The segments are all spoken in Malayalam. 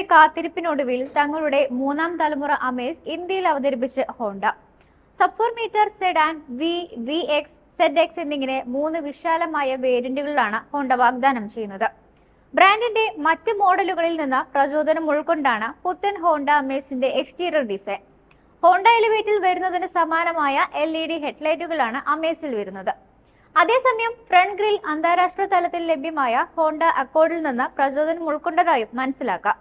വർഷങ്ങളുടെ കാത്തിരിപ്പിനൊടുവിൽ തങ്ങളുടെ മൂന്നാം തലമുറ അമേസ് ഇന്ത്യയിൽ അവതരിപ്പിച്ച് Honda. Sub four metre sedan V V X Z X എന്നിങ്ങനെ മൂന്ന് വിശാലമായ വേരിയന്റുകളിലാണ് ഹോണ്ട വാഗ്ദാനം ചെയ്യുന്നത്. ബ്രാൻഡിന്റെ മറ്റ് മോഡലുകളിൽ നിന്ന് പ്രചോദനം ഉൾക്കൊണ്ടാണ് പുത്തൻ ഹോണ്ട അമേസിന്റെ എക്സ്റ്റീരിയർ ഡിസൈൻ. ഹോണ്ട എലിവേറ്റിൽ വരുന്നതിന് സമാനമായ എൽ ഇ ഡി ഹെഡ്ലൈറ്റുകളാണ് അമേസിൽ വരുന്നത്. അതേസമയം ഫ്രണ്ട് ഗ്രിൽ അന്താരാഷ്ട്ര തലത്തിൽ ലഭ്യമായ ഹോണ്ട അക്കോർഡിൽ നിന്ന് പ്രചോദനം ഉൾക്കൊണ്ടതായും മനസ്സിലാക്കാം.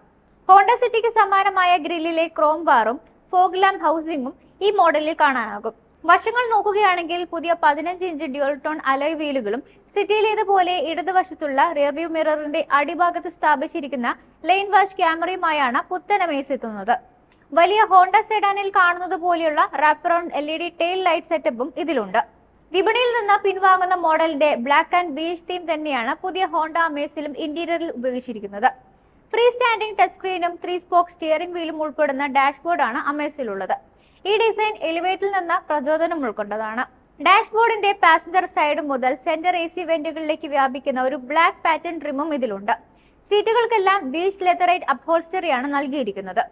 ഹോണ്ട സിറ്റിക്ക് സമാനമായ ഗ്രില്ലിലെ ക്രോം ബാറും ഫോഗ് ലാംപ് ഹൗസിംഗും ഈ മോഡലിൽ കാണാനാകും. വശങ്ങൾ നോക്കുകയാണെങ്കിൽ പുതിയ പതിനഞ്ച് ഇഞ്ച് ഡ്യുവൽ ടോൺ അലോയ് വീലുകളും സിറ്റിയിലേതുപോലെ ഇടതുവശത്തുള്ള റിയർവ്യൂ മിററിന്റെ അടിഭാഗത്ത് സ്ഥാപിച്ചിരിക്കുന്ന ലൈൻ വാഷ് ക്യാമറയുമായാണ് പുത്തൻ അമേസ് എത്തുന്നത്. വലിയ ഹോണ്ട സെഡാനിൽ കാണുന്നത് പോലെയുള്ള wraparound L E D tail light സെറ്റപ്പും ഇതിലുണ്ട്. വിപണിയിൽ നിന്ന് പിൻവാങ്ങുന്ന മോഡലിന്റെ ബ്ലാക്ക് ആൻഡ് ബീച്ച് തീം തന്നെയാണ് പുതിയ ഹോണ്ട അമേസിലും ഇന്റീരിയറിൽ ഉപയോഗിച്ചിരിക്കുന്നത്. ഫ്രീ സ്റ്റാൻഡിംഗ് ടച്ച് സ്ക്രീനും ത്രീ സ്പോക്ക് സ്റ്റിയറിംഗ് വീലും ഉൾപ്പെടുന്ന ഡാഷ്ബോർഡ് ഡാഷ്ബോർഡാണ് അമേസിലുള്ളത്. ഈ ഡിസൈൻ എലിവേറ്റിൽ നിന്ന് പ്രചോദനം ഉൾക്കൊണ്ടതാണ്. ഡാഷ്ബോർഡിന്റെ പാസഞ്ചർ സൈഡ് മുതൽ സെന്റർ എ സി വെന്റുകളിലേക്ക് വ്യാപിക്കുന്ന ഒരു ബ്ലാക്ക് പാറ്റേൺ ട്രിമും ഇതിലുണ്ട്. സീറ്റുകൾക്കെല്ലാം ബീച്ച് ലെതറൈറ്റ് അപ്ഹോൾസ്റ്ററിയാണ് നൽകിയിരിക്കുന്നത്.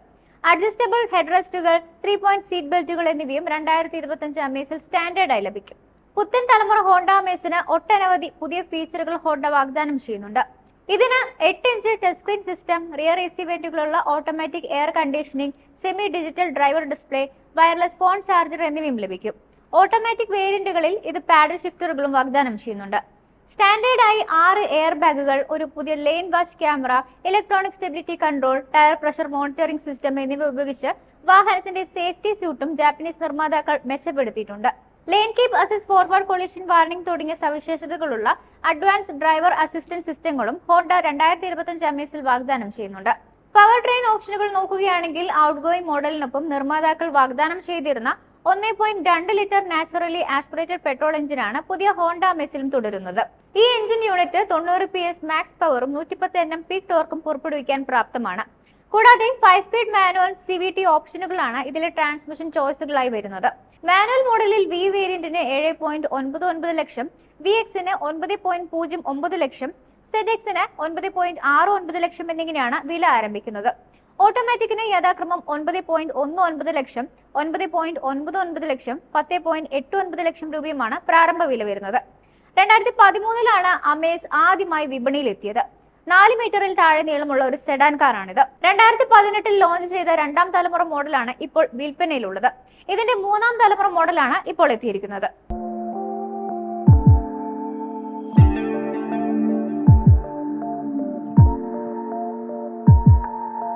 അഡ്ജസ്റ്റബിൾ ഹെഡ് റെസ്റ്റുകൾ ത്രീ പോയിന്റ് സീറ്റ് ബെൽറ്റുകൾ എന്നിവയും രണ്ടായിരത്തി ഇരുപത്തഞ്ച് അമേസിൽ സ്റ്റാൻഡേർഡായി ലഭിക്കും. പുത്തൻ തലമുറ ഹോണ്ട അമേസിന് ഒട്ടനവധി പുതിയ ഫീച്ചറുകൾ ഹോണ്ട വാഗ്ദാനം ചെയ്യുന്നുണ്ട്. ഇതിന് എട്ട് inch touch screen system rear A C വെന്റുകളുള്ള automatic air conditioning semi digital driver display wireless phone charger എന്നിവയും ലഭിക്കും. ഓട്ടോമാറ്റിക് വേരിയന്റുകളിൽ ഇത് പാഡൽ ഷിഫ്റ്ററുകളും വാഗ്ദാനം ചെയ്യുന്നുണ്ട്. സ്റ്റാൻഡേർഡായി ആറ് എയർ ബാഗുകൾ ഒരു പുതിയ lane watch camera electronic stability control tyre pressure monitoring system എന്നിവ ഉപയോഗിച്ച് വാഹനത്തിന്റെ സേഫ്റ്റി സ്യൂട്ടും ജാപ്പനീസ് നിർമ്മാതാക്കൾ മെച്ചപ്പെടുത്തിയിട്ടുണ്ട്. Lane keep assist forward collision warning തുടങ്ങിയ സവിശേഷതകളുള്ള അഡ്വാൻസ് ഡ്രൈവർ അസിസ്റ്റന്റ് സിസ്റ്റങ്ങളും ഹോണ്ട രണ്ടായിരത്തി ഇരുപത്തഞ്ച് എസിൽ വാഗ്ദാനം ചെയ്യുന്നുണ്ട്. പവർ ട്രെയിൻ ഓപ്ഷനുകൾ നോക്കുകയാണെങ്കിൽ ഔട്ട് ഗോയിങ് മോഡലിനൊപ്പം നിർമ്മാതാക്കൾ വാഗ്ദാനം ചെയ്തിരുന്ന ഒന്നേ പോയിന്റ് രണ്ട് ലിറ്റർ നാച്ചുറലി ആസ്പിറേറ്റഡ് പെട്രോൾ എഞ്ചിനാണ് പുതിയ ഹോണ്ട മെസ്സിലും തുടരുന്നത്. ഈ എഞ്ചിൻ യൂണിറ്റ് തൊണ്ണൂറ് പി എസ് മാക്സ് പവറും നൂറ്റിപ്പത്ത് എൻ എം പീക്ക് ടോർക്കും പുറപ്പെടുവിക്കാൻ പ്രാപ്തമാണ്. കൂടാതെ five speed manual C V T ഓപ്ഷനുകളാണ് ഇതിലെ ട്രാൻസ്മിഷൻ ചോയ്സുകളായി വരുന്നത്. മാനുവൽ മോഡലിൽ വി വേരിയന്റിന് ഏഴ് പോയിന്റ് ഒൻപത് ഒൻപത് ലക്ഷം വി എക്സിന് ഒൻപത് പോയിന്റ് പൂജ്യം ഒമ്പത് ലക്ഷം സെഡ് എക്സിന് ഒൻപത് പോയിന്റ് ആറ് ഒൻപത് ലക്ഷം എന്നിങ്ങനെയാണ് വില ആരംഭിക്കുന്നത്. ഓട്ടോമാറ്റിക്കിന് യഥാക്രമം ഒൻപത് പോയിന്റ് ഒന്ന് ഒൻപത് ലക്ഷം ഒൻപത് പോയിന്റ് ഒൻപത് ഒൻപത് ലക്ഷം പത്ത് പോയിന്റ് എട്ട് ഒൻപത് ലക്ഷം രൂപയുമാണ് പ്രാരംഭ വില വരുന്നത്. രണ്ടായിരത്തി പതിമൂന്നിലാണ് അമേസ് ആദ്യമായി വിപണിയിൽ എത്തിയത് നാല് മീറ്ററിൽ താഴെ നീളമുള്ള ഒരു സെഡാൻ കാറാണിത് രണ്ടായിരത്തി പതിനെട്ടിൽ ലോഞ്ച് ചെയ്ത രണ്ടാം തലമുറ മോഡലാണ് ഇപ്പോൾ വിൽപ്പനയിലുള്ളത്. ഇതിന്റെ മൂന്നാം തലമുറ മോഡലാണ് ഇപ്പോൾ എത്തിയിരിക്കുന്നത്.